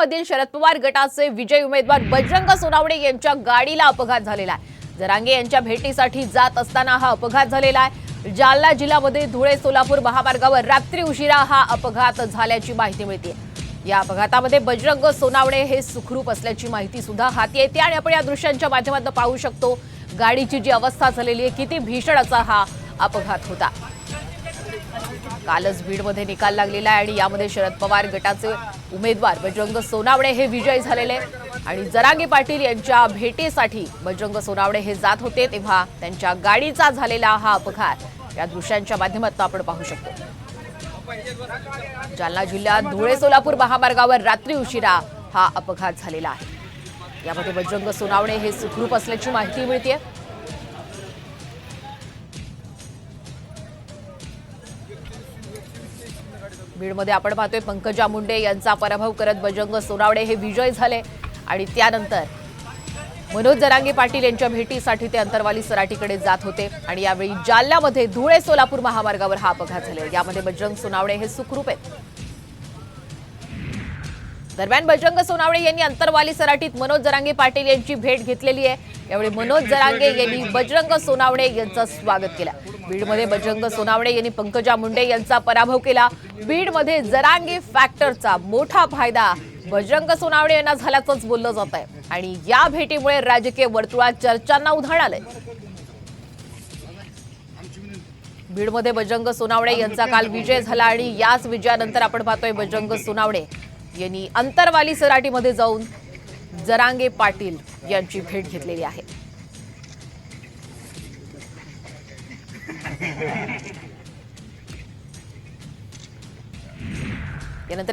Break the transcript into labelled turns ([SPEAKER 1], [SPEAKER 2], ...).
[SPEAKER 1] मधील शरद पवार गटाचे विजय उमेदवार बजरंग सोनावणे यांच्या गाडीला अपघात झालेला आहे. जरांगे यांच्या भेटीसाठी जात असताना हा अपघात झालेला आहे. जालना जिल्ह्यामध्ये धुळे सोलापूर महामार्गावर रात्री उशिरा हा अपघात झाल्याची माहिती मिळते. या अपघातामध्ये बजरंग सोनावणे हे सुखरूप असल्याची माहिती सुद्धा हाती येते आणि आपण या दृश्यांच्या माध्यमातून पाहू शकतो गाडीची जी अवस्था झालेली आहे किती भीषण असा हा अपघात होता. कालच बीडमध्ये निकाल लागलेला आहे आणि यामध्ये शरद पवार गटाचे उमेदवार बजरंग सोनावणे हे विजयी झालेले. आणि जरांगे पाटील यांच्या भेटीसाठी बजरंग सोनावणे हे जात होते तेव्हा त्यांच्या गाडीचा झालेला हा अपघात. या दृश्यांच्या माध्यमातून आपण पाहू शकतो. जालना जिल्ह्यात धुळे सोलापूर महामार्गावर रात्री उशिरा हा अपघात झालेला आहे. यामध्ये बजरंग सोनावणे हे सुखरूप असल्याची माहिती मिळते बीडमध्ये आपण पाहतोय पंकजा मुंडे यांचा पराभव करत बजरंग सोनावडे हे विजय झाले. आणि त्यानंतर मनोज जरांगे पाटील यांच्या भेटीसाठी ते अंतरवाली सराटीकडे जात होते. आणि यावेळी जालन्यामध्ये धुळे सोलापूर महामार्गावर हा अपघात झाले. यामध्ये बजरंग सोनावणे हे सुखरूप आहेत. दरम्यान बजरंग सोनावणे यांनी अंतरवाली सराटीत मनोज जरांगे पाटील यांची भेट घेतलेली आहे. यावेळी मनोज जरांगे यांनी बजरंग सोनावणे यांचं स्वागत केलं. बीडमध्ये बजरंग सोनावणे यांनी पंकजा मुंडे यांचा पराभव केला. बीडमध्ये जरांगे फॅक्टरचा मोठा फायदा बजरंग सोनावणे यांना झाल्याचंच बोललं जात आहे. आणि या भेटीमुळे राजकीय वर्तुळात चर्चांना उधाण आलंय. बीडमध्ये बजरंग सोनावणे यांचा काल विजय झाला आणि याच विजयानंतर आपण पाहतोय बजरंग सोनावणे यांनी अंतरवाली सराटीमध्ये जाऊन जरांगे पाटील यांची भेट घेतलेली आहे.